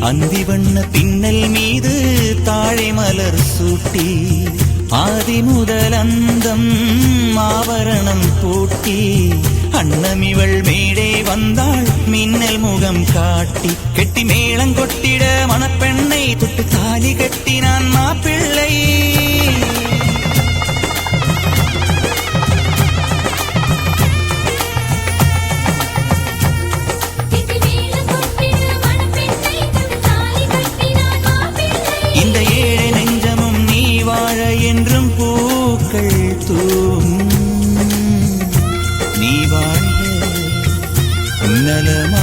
அந்தி வண்ண பின்னல் மீது தாழை மலர் சூட்டி ஆதி முதல் அந்தம் ஆபரணம் பூட்டி அன்னமிவள் மேடை வந்தாள் மின்னல் முகம் காட்டி கெட்டி மேளம் கொட்டிட மணப்பெண்ணை தொட்டு தாலி கட்டினான் மாப்பிள்ளை. இந்த ஏழை நெஞ்சமும் நீ வாழ என்றும் பூக்கள் தூம் நீ வாழ நலமாக